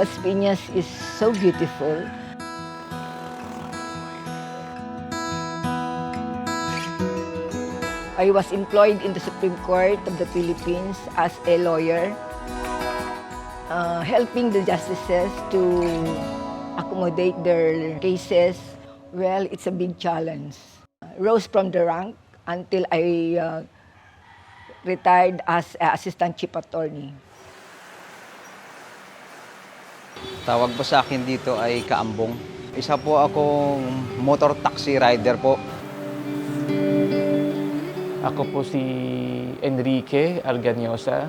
Las Piñas is so beautiful. I was employed in the Supreme Court of the Philippines as a lawyer, uh, helping the justices to accommodate their cases. Well, it's a big challenge. Rose from the rank until I uh, retired as uh, assistant chief attorney. Tawag po sa akin dito ay Kaambong. Isa po akong motor taxi rider po. Ako po si Enrique Arganyosa,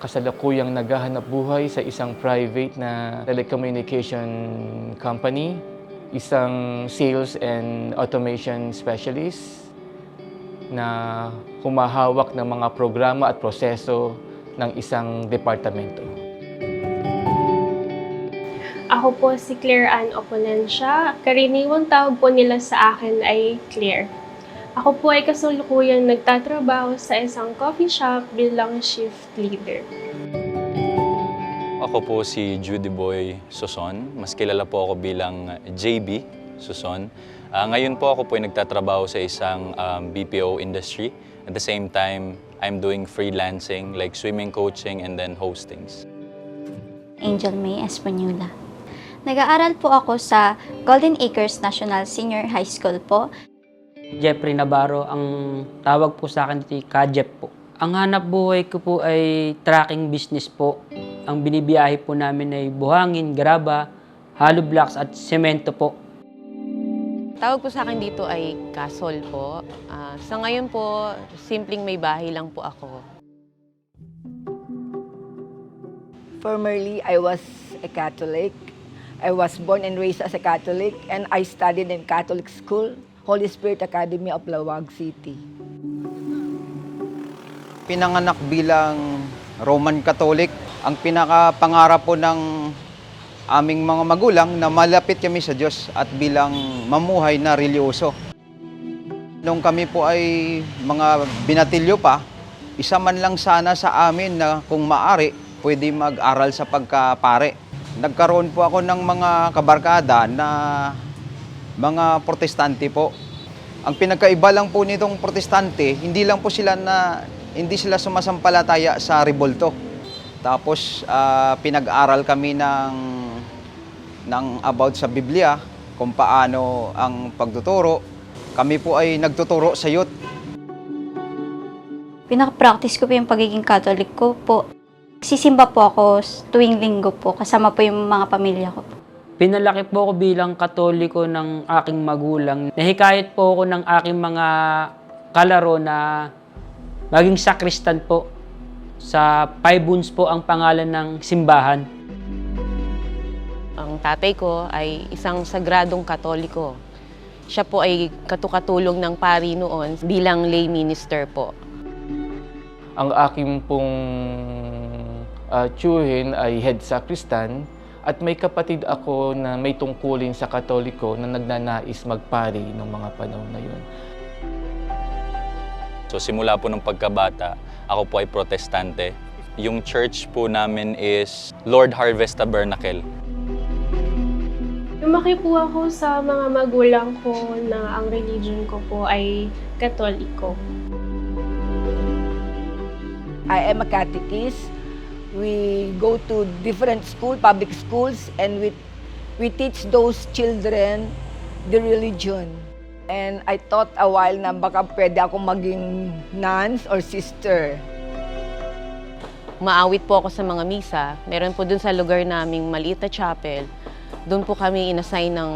kasalukuyang naghahanap buhay sa isang private na telecommunication company, isang sales and automation specialist na humahawak ng mga programa at proseso ng isang departamento. Ako po si Claire Ann Oponencia. Karaniwang tawag po nila sa akin ay Claire. Ako po ay kasalukuyang nagtatrabaho sa isang coffee shop bilang shift leader. Ako po si Judy Boy Suson. Mas kilala po ako bilang JB Suson. Ah, ngayon po ako po ay nagtatrabaho sa isang um, BPO industry. At the same time, I'm doing freelancing like swimming coaching and then hostings. Angel May Espanola. Nag-aaral po ako sa Golden Acres National Senior High School po. Jeffrey Navarro, ang tawag po sa akin dito ay Kajep po. Ang hanap buhay ko po ay tracking business po. Ang binibiyahe po namin ay buhangin, graba, hollow blocks at semento po. Tawag po sa akin dito ay Kasol po. Ah, sa ngayon po, simpleng may bahay lang po ako. Formerly, I was a Catholic. I was born and raised as a Catholic, and I studied in Catholic school, Holy Spirit Academy of Lawag City. Pinanganak bilang Roman Catholic. Ang pinakapangarap po ng aming mga magulang na malapit kami sa Diyos at bilang mamuhay na religyoso. Nung kami po ay mga binatilyo pa, isa man lang sana sa amin na kung maari, pwede mag-aral sa pagkapare. Nagkaroon po ako ng mga kabarkada na mga protestante po. Ang pinagkaiba lang po nitong protestante, hindi lang po sila na hindi sila sumasampalataya sa rebolto. Tapos ah, pinag-aral kami ng ng about sa Biblia kung paano ang pagtuturo. Kami po ay nagtuturo sa youth. Pinaka-practice ko po yung pagiging Catholic ko po. Sisimba po ako tuwing linggo po, kasama po yung mga pamilya ko. Pinalaki po ako bilang katoliko ng aking magulang. Nahikayat po ako ng aking mga kalaro na maging sakristan po. Sa Paibuns po ang pangalan ng simbahan. Ang tatay ko ay isang sagradong katoliko. Siya po ay katukatulong ng pari noon bilang lay minister po. Ang aking pong uh, tiyuhin ay head sacristan at may kapatid ako na may tungkulin sa katoliko na nagnanais magpari noong mga panahon na yun. So simula po ng pagkabata, ako po ay protestante. Yung church po namin is Lord Harvest Tabernacle. Lumaki po ako sa mga magulang ko na ang religion ko po ay katoliko. I am a catechist. We go to different school, public schools, and we, we teach those children the religion. And I thought a while na baka pwede akong maging nuns or sister. Maawit po ako sa mga misa. Meron po dun sa lugar naming maliit na chapel. Doon po kami inassign ng,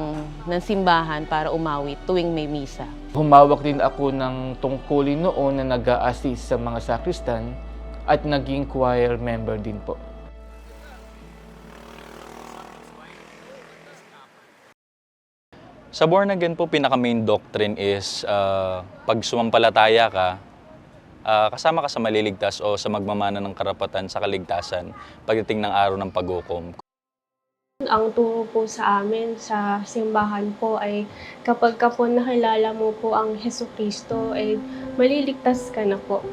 ng simbahan para umawit tuwing may misa. Humawak din ako ng tungkulin noon na nag assist sa mga sakristan at naging choir member din po. Sa born again po, pinaka main doctrine is ah, pag sumampalataya ka, ah, kasama ka sa maliligtas o sa magmamana ng karapatan sa kaligtasan pagdating ng araw ng paghukom. Ang turo po sa amin sa simbahan po ay kapag ka po nakilala mo po ang Heso Kristo ay maliligtas ka na po.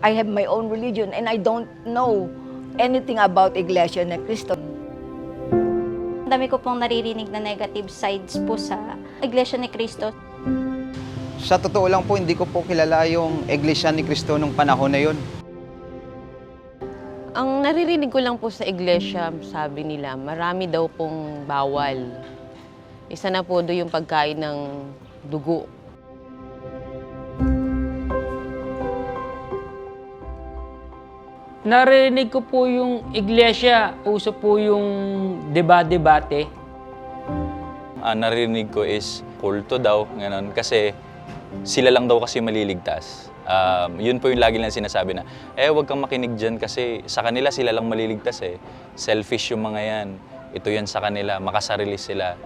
I have my own religion and I don't know anything about Iglesia na Cristo. Dami ko pong naririnig na negative sides po sa Iglesia ni Cristo. Sa totoo lang po, hindi ko po kilala yung Iglesia ni Cristo nung panahon na yun. Ang naririnig ko lang po sa iglesia, sabi nila, marami daw pong bawal. Isa na po doon yung pagkain ng dugo. Narinig ko po yung iglesia, uso po yung deba-debate. Ah, narinig ko is kulto daw, ganun. Kasi sila lang daw kasi maliligtas. Um, yun po yung lagi lang sinasabi na, eh, wag kang makinig dyan kasi sa kanila sila lang maliligtas eh. Selfish yung mga yan. Ito yan sa kanila, makasarili sila.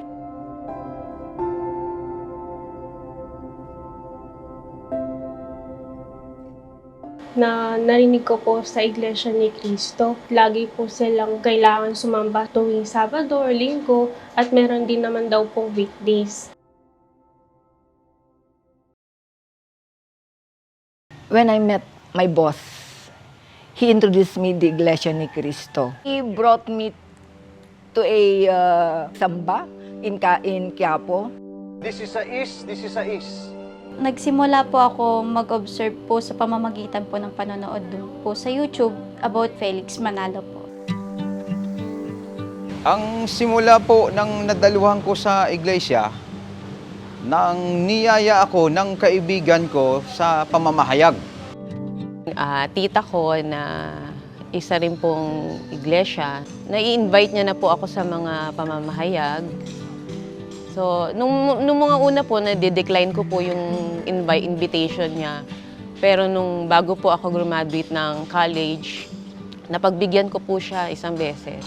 Na narinig ko po sa Iglesia ni Cristo. Lagi po silang kailangan sumamba tuwing Sabado or Linggo at meron din naman daw pong weekdays. When I met my boss, he introduced me the Iglesia ni Cristo. He brought me to a uh, samba in, Ka- in Quiapo. This is a is, this is a is. Nagsimula po ako mag-observe po sa pamamagitan po ng panonood po sa YouTube about Felix Manalo po. Ang simula po ng nadaluhan ko sa iglesia, nang niyaya ako ng kaibigan ko sa pamamahayag. Ah, tita ko na isa rin pong iglesia, nai-invite niya na po ako sa mga pamamahayag. So, nung, nung mga una po, na-decline ko po yung invite, invitation niya. Pero nung bago po ako graduate ng college, napagbigyan ko po siya isang beses.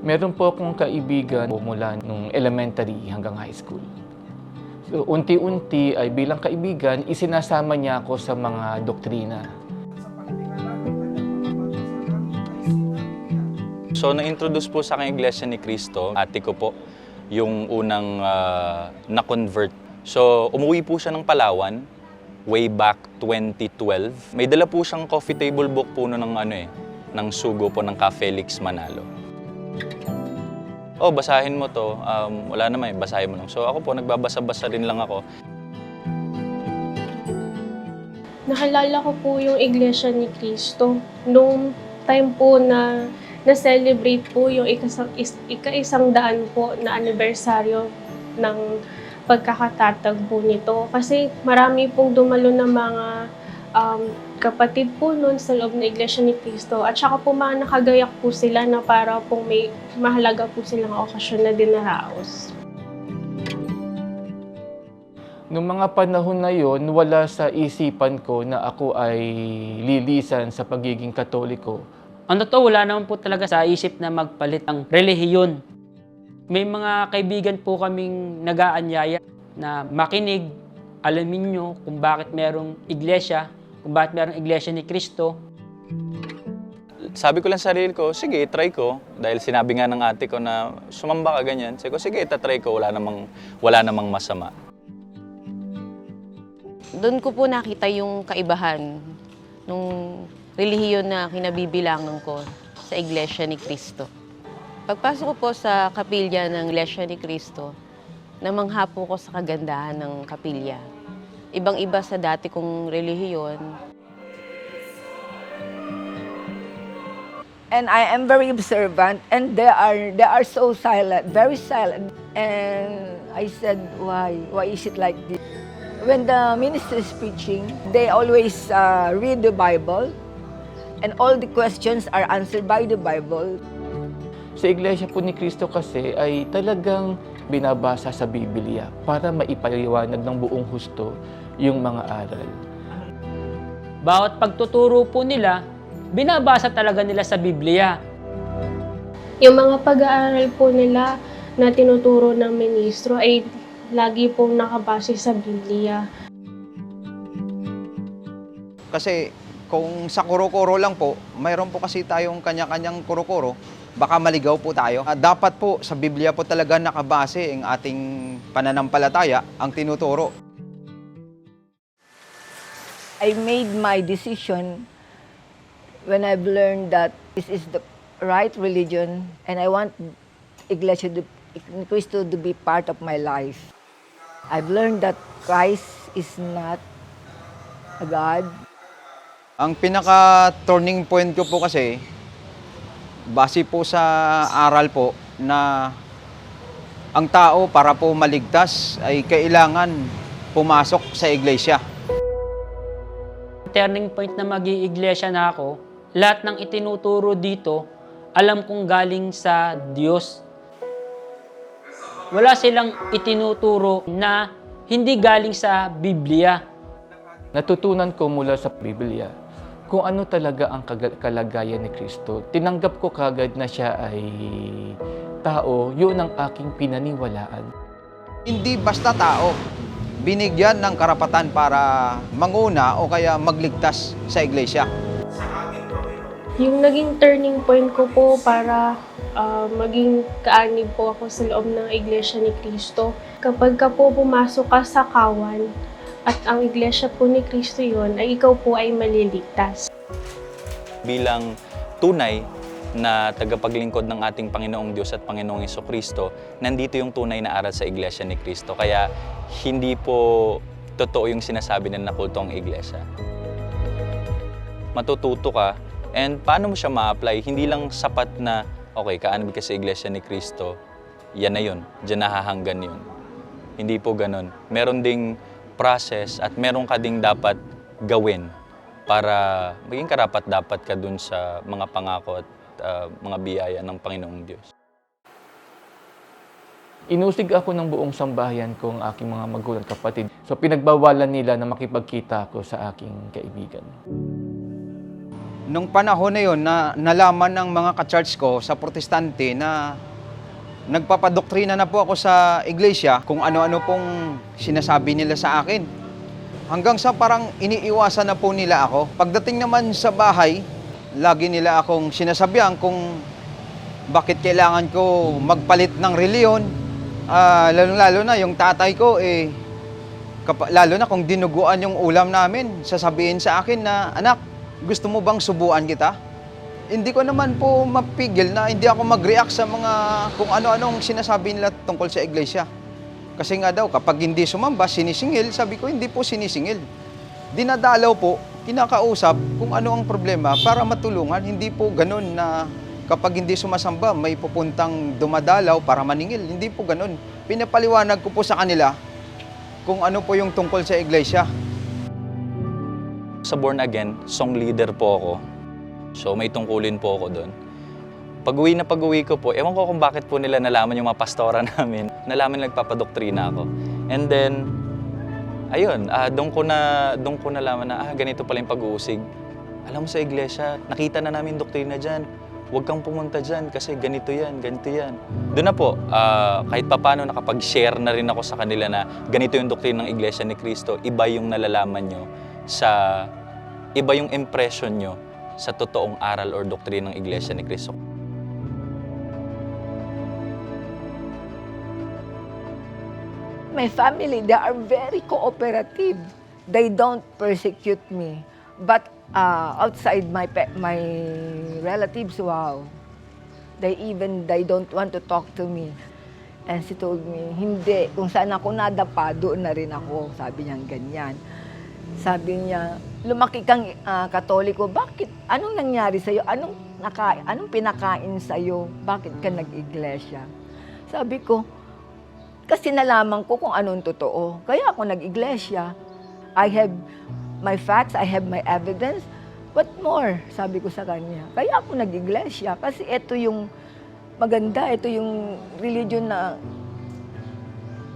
Meron po akong kaibigan po mula nung elementary hanggang high school. So, unti-unti ay bilang kaibigan, isinasama niya ako sa mga doktrina. So, na-introduce po sa akin Iglesia ni Cristo. Ate ko po, yung unang ah, na-convert. So, umuwi po siya ng Palawan way back 2012. May dala po siyang coffee table book po no ng ano eh, ng sugo po ng Ka Felix Manalo. Oh, basahin mo to. Um, wala naman, eh, basahin mo lang. So ako po, nagbabasa-basa rin lang ako. Nakilala ko po yung Iglesia ni Cristo nung time po na na-celebrate po yung ikasang, is, ika-isang daan po na anibersaryo ng pagkakatatag po nito. Kasi marami pong dumalo na mga um, kapatid po noon sa loob ng Iglesia ni Cristo. At saka po mga nakagayak po sila na para pong may mahalaga po silang okasyon na dinaraos. Noong mga panahon na yon, wala sa isipan ko na ako ay lilisan sa pagiging katoliko. Ang totoo, wala naman po talaga sa isip na magpalit ang relihiyon. May mga kaibigan po kaming nag-aanyaya na makinig, alamin nyo kung bakit merong iglesia, kung bakit merong iglesia ni Kristo. Sabi ko lang sa sarili ko, sige, try ko. Dahil sinabi nga ng ate ko na sumamba ka ganyan. Sabi ko, sige, itatry ko. Wala namang, wala namang masama. Doon ko po nakita yung kaibahan nung relihiyon na kinabibilangan ko sa Iglesia ni Cristo. Pagpasok ko po sa kapilya ng Iglesia ni Cristo, namangha po ko sa kagandahan ng kapilya. Ibang-iba sa dati kong relihiyon, and I am very observant and they are they are so silent, very silent. And I said, why? Why is it like this? When the minister is preaching, they always uh, read the Bible and all the questions are answered by the Bible. Sa Iglesia po ni Kristo kasi ay talagang binabasa sa Biblia para maipaliwanag ng buong husto yung mga aral. Bawat pagtuturo po nila, binabasa talaga nila sa Biblia. Yung mga pag-aaral po nila na tinuturo ng ministro ay lagi pong nakabase sa Biblia. Kasi kung sa kuro-kuro lang po, mayroon po kasi tayong kanya-kanyang kuro-kuro, baka maligaw po tayo. Ah, Dapat po sa Biblia po talaga nakabase ang ating pananampalataya, ang tinuturo. I made my decision when I've learned that this is the right religion and I want Iglesia de, Cristo to be part of my life. I've learned that Christ is not a God. Ang pinaka-turning point ko po kasi, base po sa aral po na ang tao para po maligtas ay kailangan pumasok sa iglesia. Turning point na mag iglesia na ako, lahat ng itinuturo dito, alam kong galing sa Diyos. Wala silang itinuturo na hindi galing sa Biblia. Natutunan ko mula sa Biblia kung ano talaga ang kalagayan ni Kristo. Tinanggap ko kagad na siya ay tao, yun ang aking pinaniwalaan. Hindi basta tao, binigyan ng karapatan para manguna o kaya magligtas sa iglesia. Yung naging turning point ko po para ah, maging kaanib po ako sa loob ng Iglesia ni Cristo. Kapag ka po pumasok ka sa kawan at ang Iglesia po ni Cristo yon ay ikaw po ay maliligtas. bilang tunay na tagapaglingkod ng ating Panginoong Diyos at Panginoong Yeso Kristo, nandito yung tunay na aral sa Iglesia ni Kristo. Kaya hindi po totoo yung sinasabi na nakulto ang Iglesia. Matututo ka, and paano mo siya ma-apply? Hindi lang sapat na, okay, kaanib ka sa Iglesia ni Kristo, yan na yun, dyan nahahanggan yun. Hindi po ganun. Meron ding process at meron ka ding dapat gawin para maging karapat dapat ka dun sa mga pangako at uh, mga biyaya ng Panginoong Diyos. Inusig ako ng buong sambahayan ko ang aking mga magulang kapatid. So pinagbawalan nila na makipagkita ako sa aking kaibigan. Nung panahon na yon na nalaman ng mga ka-church ko sa protestante na nagpapadoktrina na po ako sa iglesia kung ano-ano pong sinasabi nila sa akin. Hanggang sa parang iniiwasan na po nila ako. Pagdating naman sa bahay, lagi nila akong sinasabihan kung bakit kailangan ko magpalit ng reliyon. Ah, lalo-lalo na yung tatay ko eh kapa- lalo na kung dinuguan yung ulam namin, sasabihin sa akin na, anak, gusto mo bang subuan kita? Hindi ko naman po mapigil na hindi ako mag-react sa mga kung ano-anong sinasabi nila tungkol sa iglesia. Kasi nga daw, kapag hindi sumamba, sinisingil, sabi ko, hindi po sinisingil. Dinadalaw po, kinakausap kung ano ang problema para matulungan. Hindi po ganun na kapag hindi sumasamba, may pupuntang dumadalaw para maningil. Hindi po ganun. Pinapaliwanag ko po sa kanila kung ano po yung tungkol sa iglesia. Sa Born Again, song leader po ako. So may tungkulin po ako doon. Pag-uwi na pag-uwi ko po, ewan ko kung bakit po nila nalaman yung mga pastora namin. Nalaman nagpapadoktrina ako. And then, ayun, ah doon ko na doon ko nalaman na ah ganito pala yung pag-uusig. Alam mo sa iglesia, nakita na namin doktrina diyan. Huwag kang pumunta diyan kasi ganito 'yan, ganito 'yan. Doon na po, ah, kahit papaano nakapag-share na rin ako sa kanila na ganito yung doktrina ng iglesia ni Kristo, iba yung nalalaman nyo sa iba yung impression nyo sa totoong aral or doktrina ng iglesia ni Kristo. My family, they are very cooperative. They don't persecute me. But uh, outside my my relatives, wow. They even they don't want to talk to me. And she told me, hindi, kung saan ako nadapa, doon na rin ako. Sabi niya ganyan. Sabi niya, lumaki kang ah, katoliko, bakit? Anong nangyari sa'yo? Anong, naka, anong pinakain sa'yo? Bakit ka nag-iglesia? Sabi ko, kasi nalaman ko kung anong totoo. Kaya ako nag-iglesia. I have my facts, I have my evidence. What more? Sabi ko sa kanya. Kaya ako nag-iglesia. Kasi ito yung maganda, ito yung religion na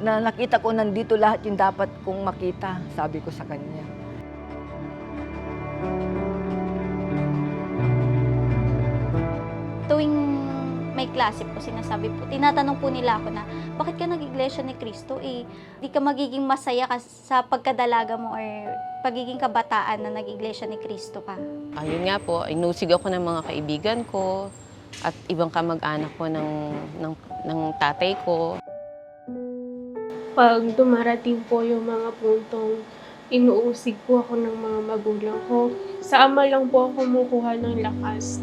na nakita ko nandito lahat yung dapat kong makita, sabi ko sa kanya. Tuwing may klase po, sinasabi po, tinatanong po nila ako na, bakit ka nag-iglesia ni Kristo? Eh, di ka magiging masaya ka sa pagkadalaga mo or pagiging kabataan na nag-iglesia ni Kristo ka. Ayun nga po, inusig ako ng mga kaibigan ko at ibang kamag-anak ko ng, ng, ng tatay ko. Pag dumarating po yung mga puntong inuusig po ako ng mga magulang ko, sa ama lang po ako kumukuha ng lakas.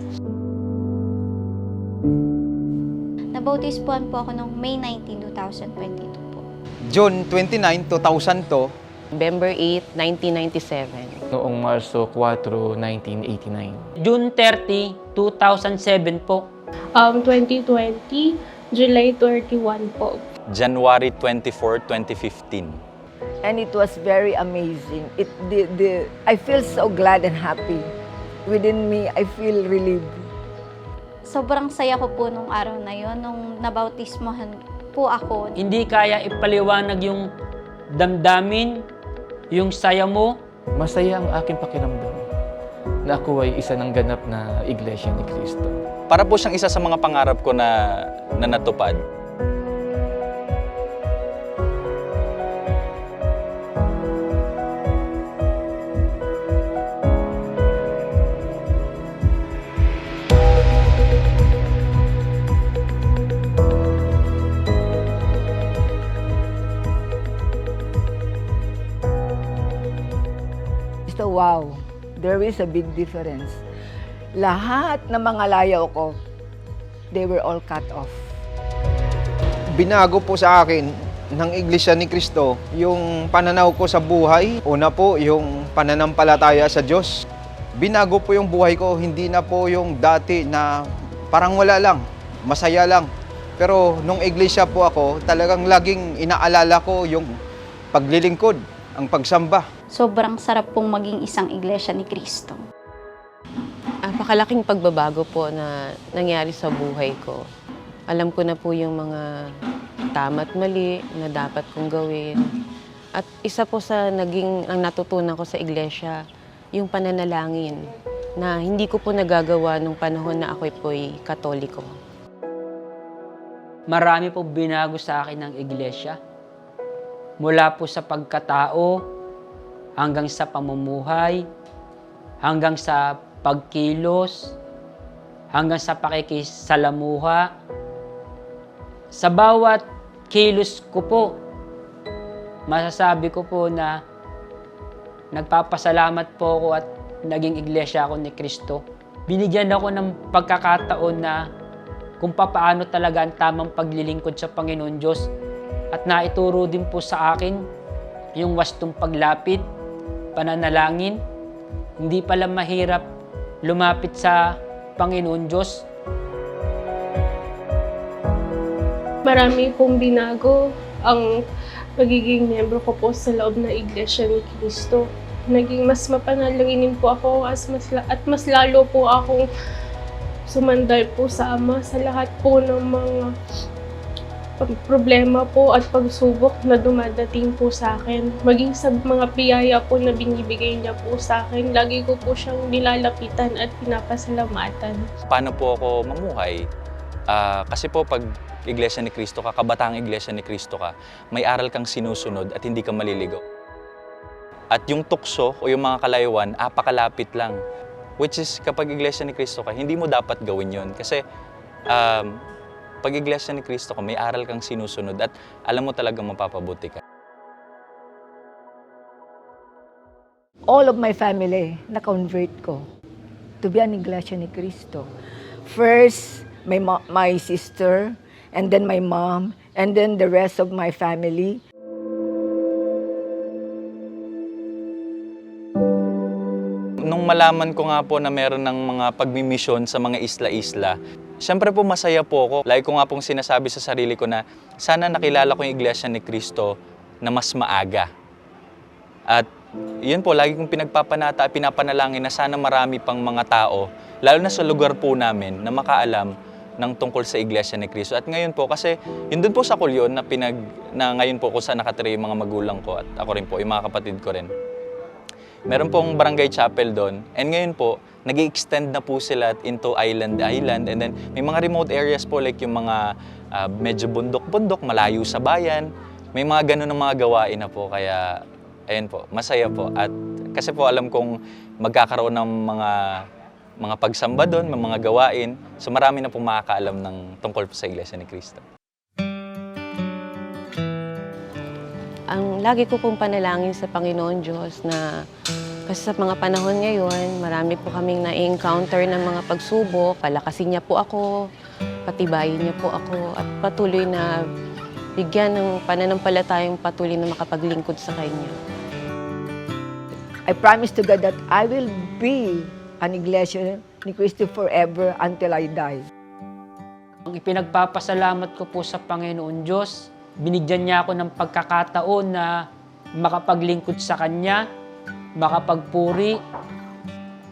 Nabautispuan po ako noong May 19, 2022 po. June 29, 2002, November 8, 1997. Noong Marso 4, 1989. June 30, 2007 po. Um, 2020, July 31 po. January 24, 2015. And it was very amazing. It the, the I feel so glad and happy. Within me, I feel relieved. Sobrang saya ko po nung araw na yon nung nabautismohan po ako. Hindi kaya ipaliwanag yung damdamin, yung saya mo, Masaya ang aking pakiramdam na ako ay isa ng ganap na Iglesia ni Cristo. Para po siyang isa sa mga pangarap ko na, na natupad. There is a big difference. Lahat ng mga layaw ko, they were all cut off. binago po sa akin ng Iglesia ni Cristo yung pananaw ko sa buhay. Una po, yung pananampalataya sa Diyos. Binago po yung buhay ko, hindi na po yung dati na parang wala lang, masaya lang. Pero nung iglesia po ako, talagang laging inaalala ko yung paglilingkod, ang pagsamba. Sobrang sarap pong maging isang Iglesia ni Cristo. Napakalaking pagbabago po na nangyari sa buhay ko. Alam ko na po yung mga tama at mali na dapat kong gawin. At isa po sa naging ang natutunan ko sa iglesia, yung pananalangin na hindi ko po nagagawa nung panahon na ako po'y katoliko. marami po binago sa akin ng iglesia. Mula po sa pagkatao, hanggang sa pamumuhay, hanggang sa pagkilos, hanggang sa pakikisalamuha. Sa bawat kilos ko po, masasabi ko po na nagpapasalamat po ako at naging iglesia ako ni Kristo. Binigyan ako ng pagkakataon na kung papaano talaga ang tamang paglilingkod sa Panginoon Diyos at naituro din po sa akin yung wastong paglapit, pananalangin. Hindi pala mahirap lumapit sa Panginoon Diyos Marami pong binago ang pagiging miyembro ko po sa loob ng Iglesia ni Cristo. Naging mas mapanalanginin po ako as mas, at mas lalo po akong sumandal po sa Ama sa lahat po ng mga problema po at pagsubok na dumadating po sa akin. Maging sa mga biyaya po na binibigay niya po sa akin, lagi ko po siyang nilalapitan at pinapasalamatan. Paano po ako mamuhay? Ah, kasi po pag Iglesia ni Cristo ka, kabataang Iglesia ni Cristo ka, may aral kang sinusunod at hindi ka maliligaw. At yung tukso o yung mga kalayuan, apakalapit lang. Which is, kapag Iglesia ni Cristo ka, hindi mo dapat gawin yon Kasi, um, pag Iglesia ni Cristo ka, may aral kang sinusunod at alam mo talagang mapapabuti ka. all of my family na-convert ko to be an iglesia ni Cristo. First, my, my sister, and then my mom, and then the rest of my family. Nung malaman ko nga po na meron ng mga pagmimisyon sa mga isla-isla, syempre po masaya po ako. Lagi ko nga pong sinasabi sa sarili ko na sana nakilala ko yung Iglesia ni Cristo na mas maaga. At yun po, lagi kong pinagpapanata at pinapanalangin na sana marami pang mga tao, lalo na sa lugar po namin, na makaalam ng tungkol sa Iglesia ni Cristo. At ngayon po, kasi yun dun po sa kulyon na, pinag, na ngayon po kung saan nakatira yung mga magulang ko at ako rin po, yung mga kapatid ko rin. Meron pong barangay chapel doon. And ngayon po, nag extend na po sila into island island. And then may mga remote areas po like yung mga ah, medyo bundok-bundok, malayo sa bayan. May mga ganun ng mga gawain na po. Kaya, ayun po, masaya po. At kasi po alam kong magkakaroon ng mga mga pagsamba doon, mga gawain. So marami na pong makakaalam ng tungkol po sa Iglesia ni Cristo. Ang lagi ko pong panalangin sa Panginoon Diyos na kasi sa mga panahon ngayon, marami po kaming na-encounter ng mga pagsubok, palakasin niya po ako, patibayin niyo po ako at patuloy na bigyan ng pananampalatayang patuloy na makapaglingkod sa Kanya. I promise to God that I will be an iglesia ni Cristo forever until I die. Ang ipinagpapasalamat ko po sa Panginoon Diyos, binigyan niya ako ng pagkakataon na makapaglingkod sa Kanya, makapagpuri,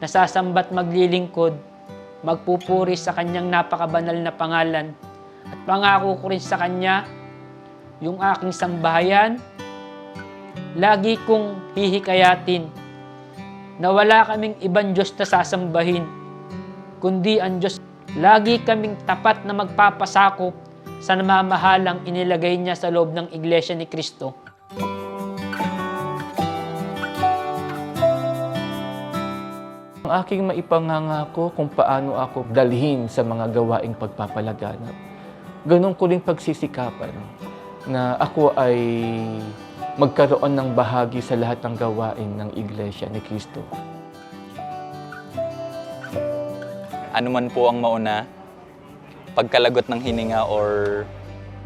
nasasambat maglilingkod, magpupuri sa Kanyang napakabanal na pangalan. At pangako ko rin sa Kanya, yung aking sambahayan, lagi kong hihikayatin na wala kaming ibang Diyos na sasambahin, kundi ang Diyos Lagi kaming tapat na magpapasakop sa namamahalang inilagay niya sa loob ng Iglesia ni Kristo. Ang aking maipangangako kung paano ako dalhin sa mga gawaing pagpapalaganap. Ganon ko rin pagsisikapan na ako ay magkaroon ng bahagi sa lahat ng gawain ng Iglesia ni Kristo. Ano man po ang mauna, pagkalagot ng hininga or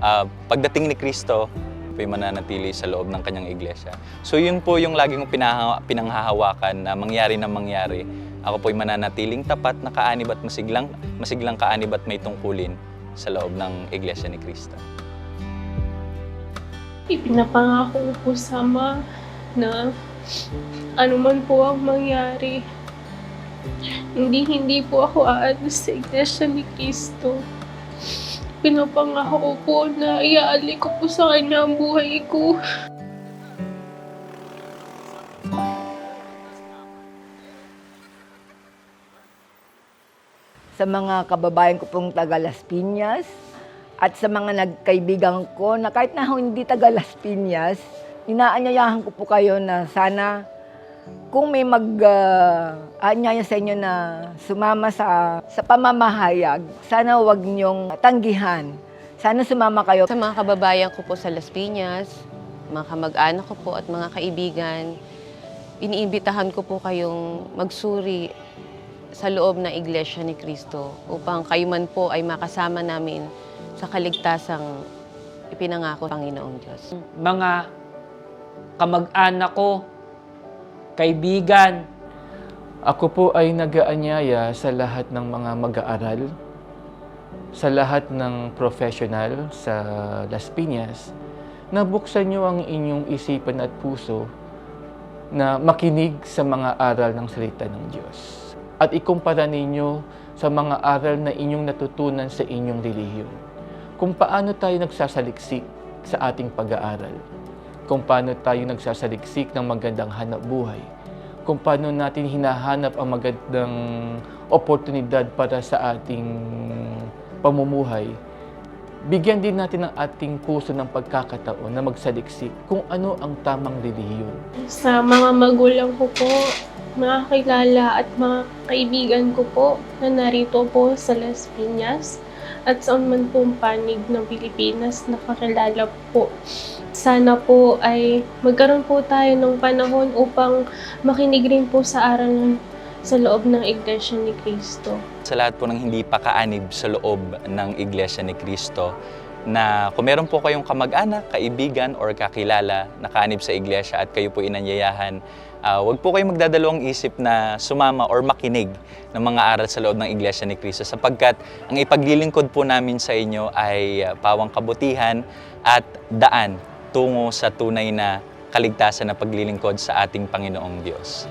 ah, pagdating ni Kristo, po'y mananatili sa loob ng kanyang iglesia. So yun po yung lagi kong pinaha- pinanghahawakan na mangyari na mangyari. Ako po'y mananatiling tapat na kaanib at masiglang, masiglang kaanib at may tungkulin sa loob ng iglesia ni Kristo. Ipinapangako ko po sa Ama na ano man po ang mangyari, hindi hindi po ako aalis sa iglesia ni Cristo. Pinapangako ko po na iaali ko po sa Kanya ang buhay ko. Sa mga kababayan ko pong taga Las Piñas at sa mga nagkaibigan ko na kahit na hindi taga Las Piñas, inaanyayahan ko po kayo na sana kung may mag-aanyaya sa inyo na sumama sa, sa pamamahayag, sana wag niyong tanggihan. Sana sumama kayo. Sa mga kababayan ko po sa Las Piñas, mga kamag-anak ko po at mga kaibigan, iniimbitahan ko po kayong magsuri sa loob ng Iglesia ni Cristo upang kayo man po ay makasama namin sa kaligtasang ipinangako ng Panginoong Diyos. Mga kamag-anak ko, kaibigan, Ako po ay nag-aanyaya sa lahat ng mga mag-aaral, sa lahat ng professional sa Las Piñas, na buksan niyo ang inyong isipan at puso na makinig sa mga aral ng salita ng Diyos. At ikumpara ninyo sa mga aral na inyong natutunan sa inyong relihiyon. Kung paano tayo nagsasaliksik sa ating pag-aaral. Kung paano tayo nagsasaliksik ng magandang hanap buhay kung paano natin hinahanap ang magandang oportunidad para sa ating pamumuhay, bigyan din natin ng ating puso ng pagkakataon na magsaliksik kung ano ang tamang relihiyon. Sa mga magulang ko po, mga kilala at mga kaibigan ko po na narito po sa Las Piñas at saan man po panig ng Pilipinas nakakilala po. Sana po ay magkaroon po tayo ng panahon upang makinig rin po sa aral sa loob ng Iglesia ni Cristo. Sa lahat po ng hindi pa kaanib sa loob ng iglesia ni Kristo, na kung meron po kayong kamag-anak, kaibigan, or kakilala na kaanib sa iglesia at kayo po inanyayahan, ah, wag po kayong magdadalawang isip na sumama or makinig ng mga aral sa loob ng iglesia ni Kristo sapagkat ang ipaglilingkod po namin sa inyo ay ah, pawang kabutihan at daan tungo sa tunay na kaligtasan na paglilingkod sa ating Panginoong Diyos.